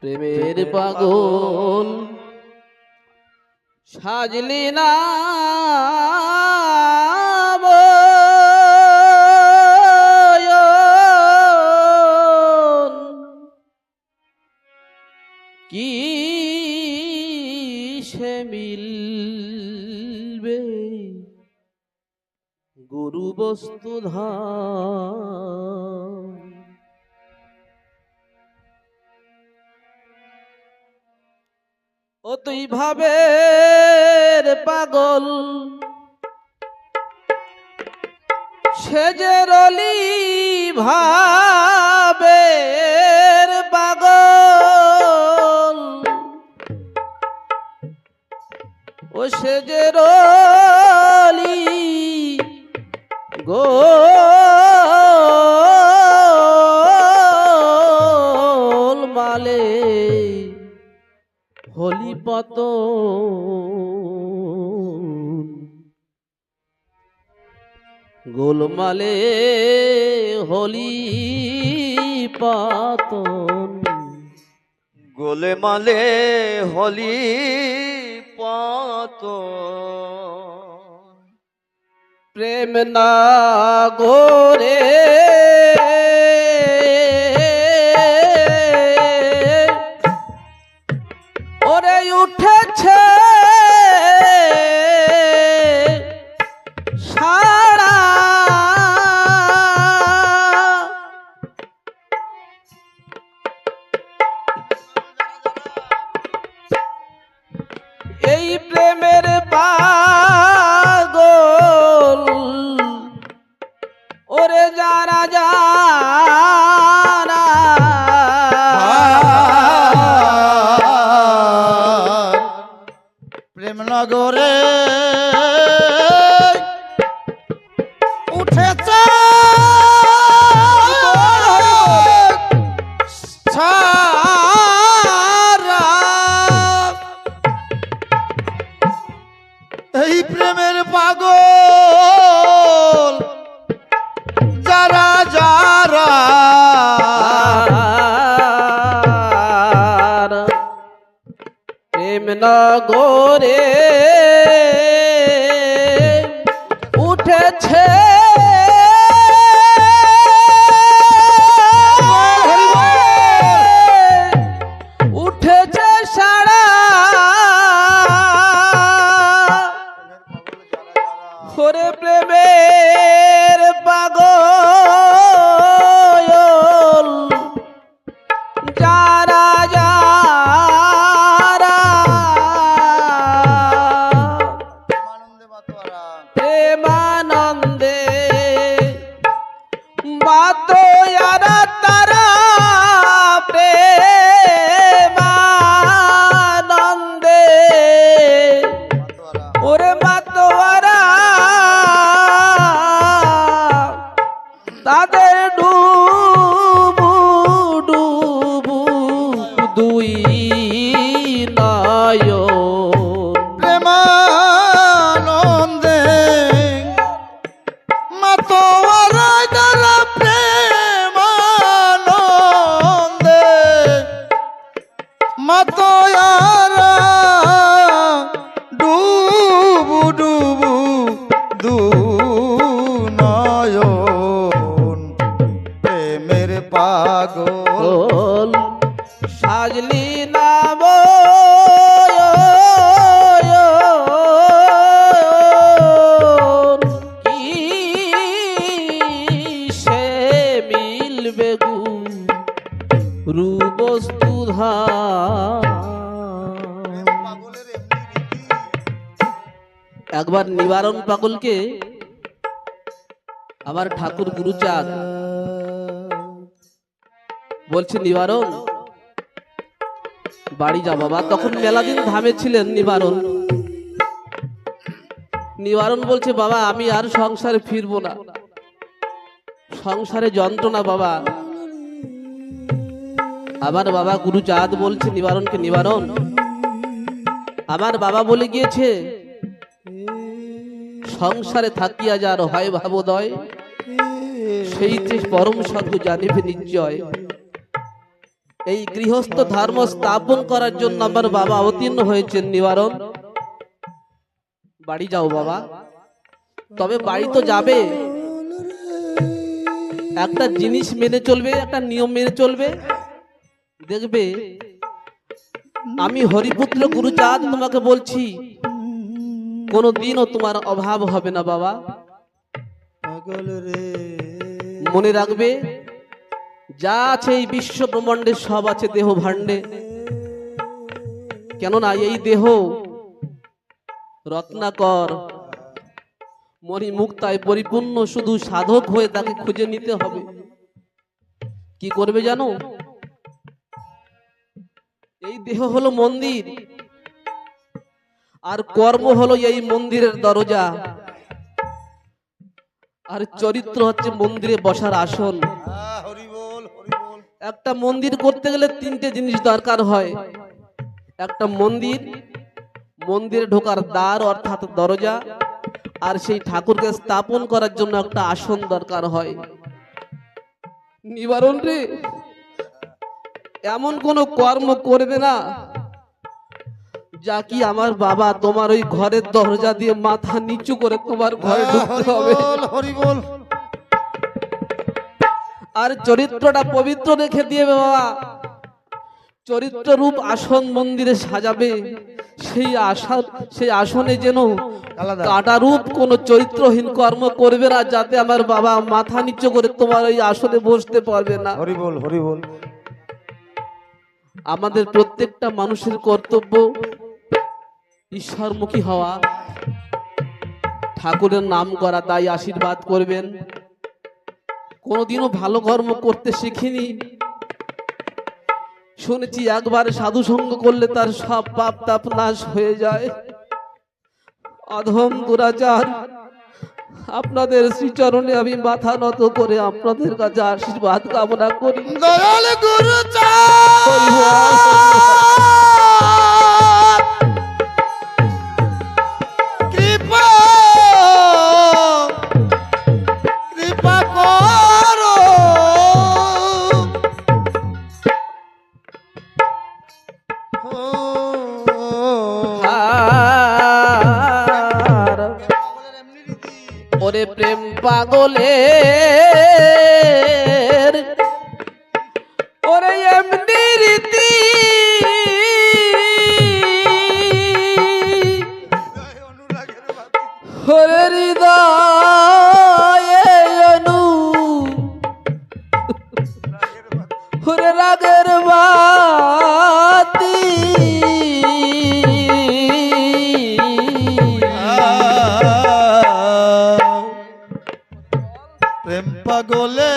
প্রেমের পাগল। সাজলি না। ভাবের পাগল। সেজের যে রলি ভাবের পাগল। ও সেজের গোলমালে হলি পাতন। গোলে মালে হলি পাত প্রেম না গোরে পাগলকে আমার ঠাকুর গুরুচাঁদ বলছে, নিবারণ, বাড়ি যা বাবা। তখন মেলা দিন ধামে ছিলেন নিবারণ। নিবারণ বলছে, বাবা, আমি আর সংসারে ফিরবো না। সংসারে যন্ত্রণা বাবা। আমার বাবা গুরু চাঁদ বলছে, নিবারণকে নিবারণ। আমার বাবা বলে গিয়েছে সংসারে থাকিয়া যার হয় ভাবোদয় সেই যে পরম সদ্য জানিবে নিশ্চয়। এই গৃহস্থ ধর্ম স্থাপন করার জন্য আমার বাবা অবতীর্ণ হয়েছেন নিবারণ। বাড়ি যাও বাবা। তবে বাড়ি তো যাবে। একটা জিনিস মেনে চলবে, একটা নিয়ম মেনে চলবে। দেখবে, আমি হরিপুত্র গুরুচাঁদ তোমাকে বলছি কোনো দিনও তোমার অভাব হবে না বাবা। রে। মনে রাখবে যা আছে এই বিশ্ব ব্রহ্মাণ্ডে সব আছে দেহ ভাণ্ডে। কেননা এই দেহ রত্নাকর মরি মুক্তায় পরিপূর্ণ শুধু সাধক হয়ে তাকে খুঁজে নিতে হবে। কি করবে জানো? এই দেহ হলো মন্দির। আর কর্ম হলো এই মন্দিরের দরজা। আর চরিত্র হচ্ছে মন্দিরে বসার আসন। একটা মন্দির করতে গেলে তিনটে জিনিস দরকার হয়। একটা মন্দির, মন্দিরে ঢোকার দ্বার অর্থাৎ দরজা, আর সেই ঠাকুরকে স্থাপন করার জন্য একটা আসন দরকার হয়। নিবারণ রে, এমন কোনো কর্ম করবে না। যা কি আমার বাবা তোমার ওই ঘরের দরজা দিয়ে মাথা নিচু করে তোমার ঘরে ঢুকতে হরি হবে। হরি বল আর চরিত্রটা পবিত্র রেখে দিয়ে বাবা। চরিত্র রূপ আসন মন্দিরে সাজাবে। সেই আসন সেই আসনে যেন কাটা রূপ কোন চরিত্রহীন কর্ম করবে না যাতে আমার বাবা মাথা নিচু করে তোমার ওই আসনে বসতে পারবে না। হরি বল হরি বল আমাদের প্রত্যেকটা মানুষের কর্তব্য ঈশ্বরমুখী হওয়া। ঠাকুরের নাম করা তাই আশীর্বাদ করবেন। কোনোদিনও ভালো কর্ম করতে শিখিনি। শুনেছি একবার সাধু সঙ্গ করলে তার সব পাপ তাপ নাশ হয়ে যায়। অধম দুরাচার আপনাদের শ্রীচরণে আমি মাথা নত করে আপনাদের কাছে আশীর্বাদ কামনা করি। দয়াল গুরু পাগলে পাগলে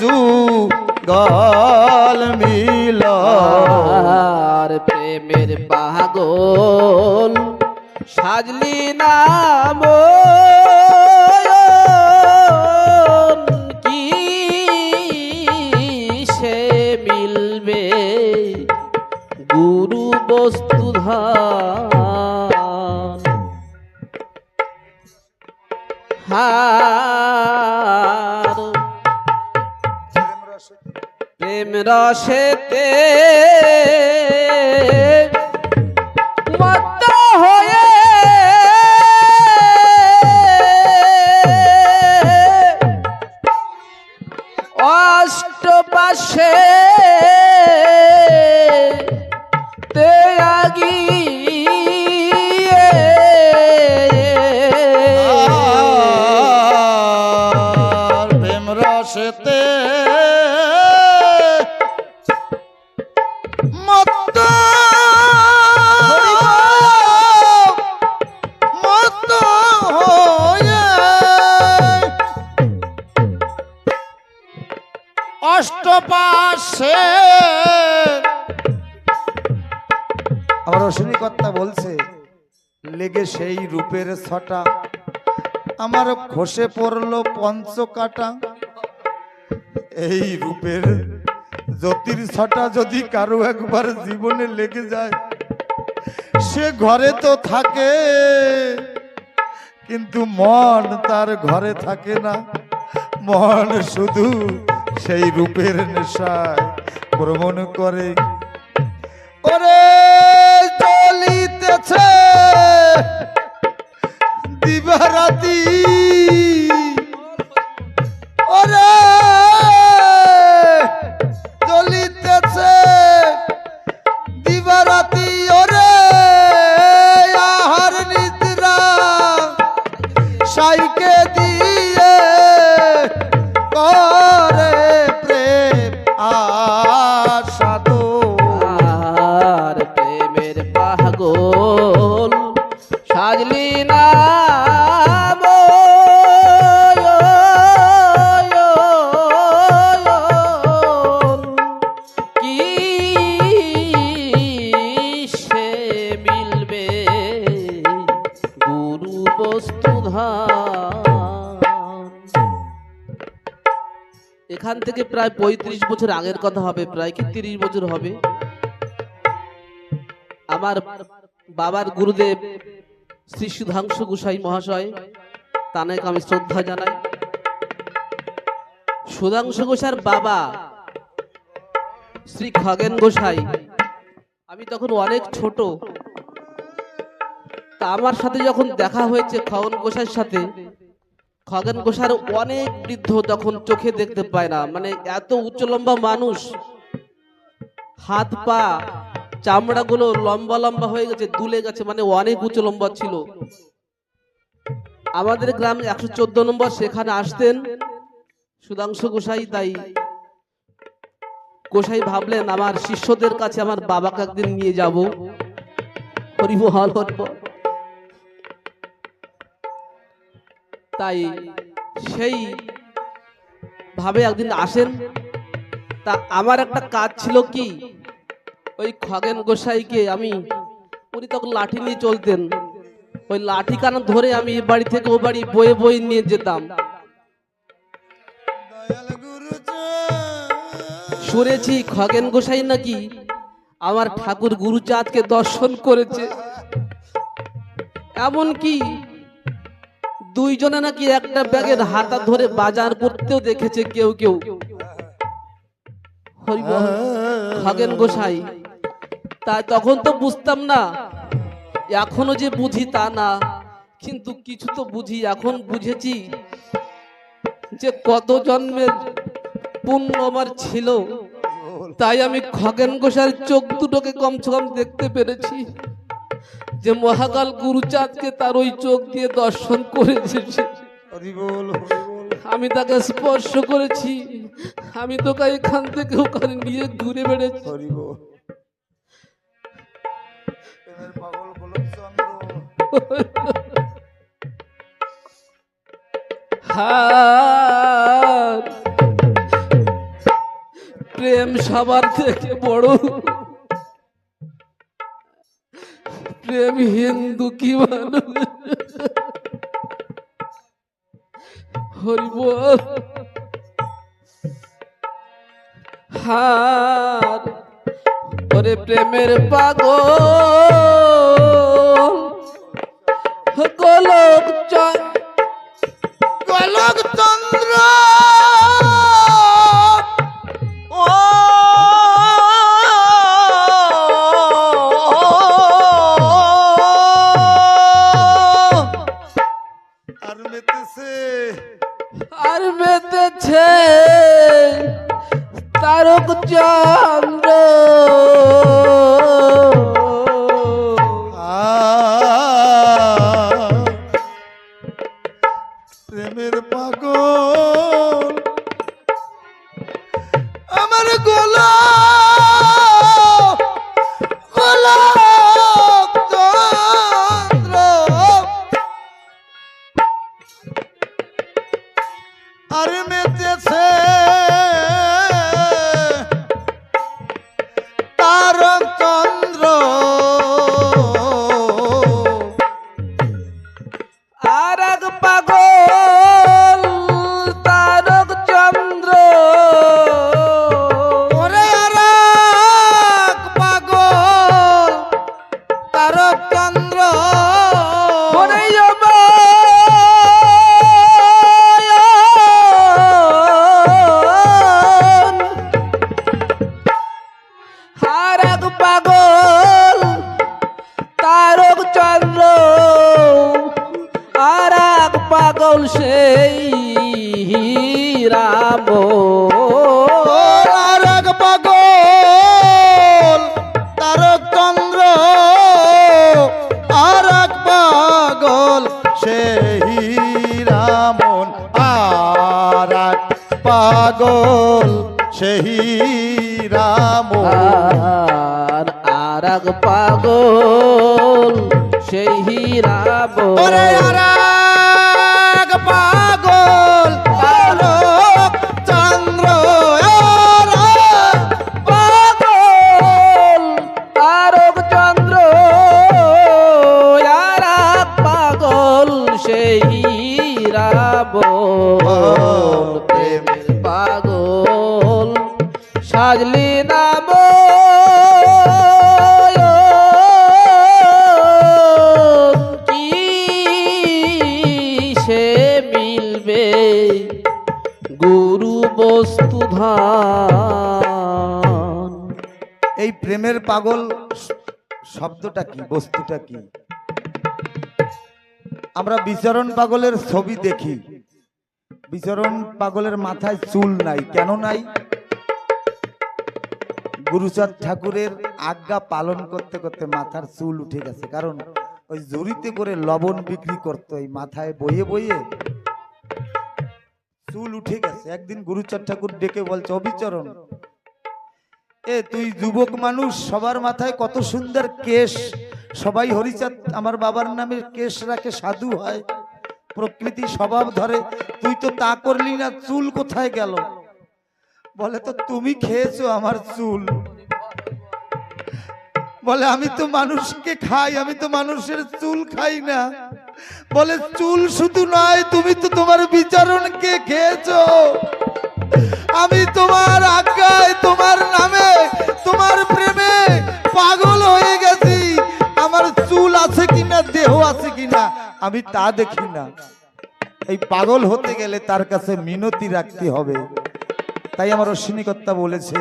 জু গল মিল। প্রেমের পাগল সাজলি নাম রসেতে মত্ত হয়ে অষ্টপাশে তে সেই রূপের ছটা। আমার খসে পড়ল পঞ্চ কাটা এই রূপের জ্যোতির ছটা যদি কারও একবার জীবনে লেগে যায়, সে ঘরে তো থাকে, কিন্তু মন তার ঘরে থাকে না। মন শুধু সেই রূপের নেশায় ভ্রমণ করে। ওরে জ্বলিতেছে দিবারাতি প্রায় পঁয়ত্রিশ বছর আগের কথা হবে, প্রায় কি তিরিশ বছর হবে। আমার বাবার গুরুদেব শ্রী সুধাংশু গোসাই মহাশয়, তানাকে আমি শ্রদ্ধা জানাই। সুধাংশু গোসার বাবা শ্রী খগেন গোসাই, আমি তখন অনেক ছোট। তা আমার সাথে যখন দেখা হয়েছে খগেন গোসাইয়ের সাথে খগেন গোসার অনেক বৃদ্ধ তখন চোখে দেখতে পায় না। মানে এত উচ্চ লম্বা মানুষ, হাত পা, চামড়াগুলো লম্বা লম্বা হয়ে গেছে, দুলে গেছে মানে অনেক উঁচু লম্বা ছিল। আমাদের গ্রাম একশো চোদ্দ নম্বর, সেখানে আসতেন। সুধাংশু গোসাই, তাই গোসাই ভাবলেন, আমার শিষ্যদের কাছে আমার বাবাকে একদিন নিয়ে যাব। হরিমহল হরিমহল তাই সেই ভাবে একদিন আসেন। তা আমার একটা কাজ ছিল কি? ওই খগেন গোসাইকে আমি, উনি তখন লাঠি নিয়ে চলতেন। ওই লাঠি কানা ধরে আমি বাড়ি থেকে ও বাড়ি বয়ে বয়ে নিয়ে যেতাম। শুনেছি খগেন গোসাই নাকি আমার ঠাকুর গুরুচাঁদকে দর্শন করেছে। এমন কি দুইজনে নাকি একটা ব্যাগের হাতা ধরে বাজার করতেও দেখেছে কেউ কেউ। খগেন গোসাই, তাই তখন তো বুঝতাম না। এখনও যে বুঝি তা না, কিন্তু কিছু তো বুঝি, এখন বুঝেছি যে কত জন্মের পুণ্য আমার ছিল। তাই আমি খগেন গোসার চোখ দুটোকে কমসে কম দেখতে পেরেছি। যে মহাকাল গুরুচাঁদকে তার ওই চোখ দিয়ে দর্শন করেছে আমি তাকে স্পর্শ করেছি। আমি তোকে এখান থেকে ওখানে নিয়ে ঘুরে বেড়েছি প্রেম সবার থেকে বড়। প্রেম হিন্দু কি মানুষ হরি বল হার ওরে প্রেমের পাগল গোলক চয় আর এক পাগল সেই রাম ওরে এই প্রেমের পাগল শব্দটা কি, বস্তুটা কি? আমরা বিচরণ পাগলের ছবি দেখি। বিচরণ পাগলের মাথায় চুল নাই, কেন নাই? গুরুচাঁদ ঠাকুরের আজ্ঞা পালন করতে করতে মাথার চুল উঠে গেছে। কারণ ওই জড়িতে করে লবণ বিক্রি করতো, এই মাথায় বইয়ে বইয়ে চুল উঠে গেছে। একদিন গুরুচাঁদ ঠাকুর ডেকে বলছে, অবিচরণ এ তুই যুবক মানুষ, সবার মাথায় কত সুন্দর কেশ। সবাই হরিচাঁদ, আমার বাবার নামে কেশ রাখে, সাধু হয়। প্রকৃতি স্বভাব ধরে, তুই তো তা করলি না, চুল কোথায় গেল? বলে তো তুমি খেয়েছো আমার চুল। বলে, আমি তো মানুষকে খাই, আমি তো মানুষের চুল খাই না। বলে, চুল শুধু নয়, তুমি তো তোমার বিচারণকে খেয়েছো। আমি তোমার আজ্ঞায়, তোমার নামে, তোমার প্রেমে পাগল হয়ে গেছি। আমার চুল আছে কিনা, দেহ আছে কিনা, আমি তা দেখি না। এই পাগল হতে গেলে তার কাছে মিনতি রাখতে হবে। তাই আমার অশ্বিনীকর্তা বলেছে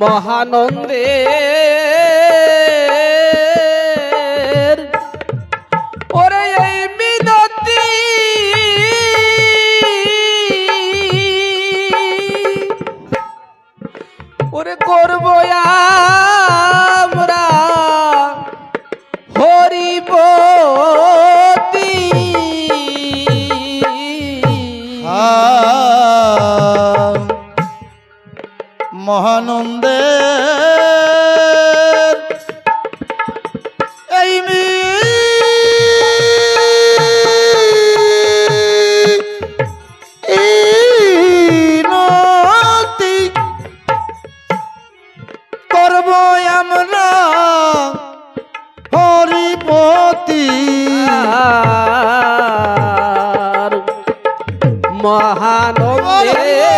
মহানন্দে মহানন্দে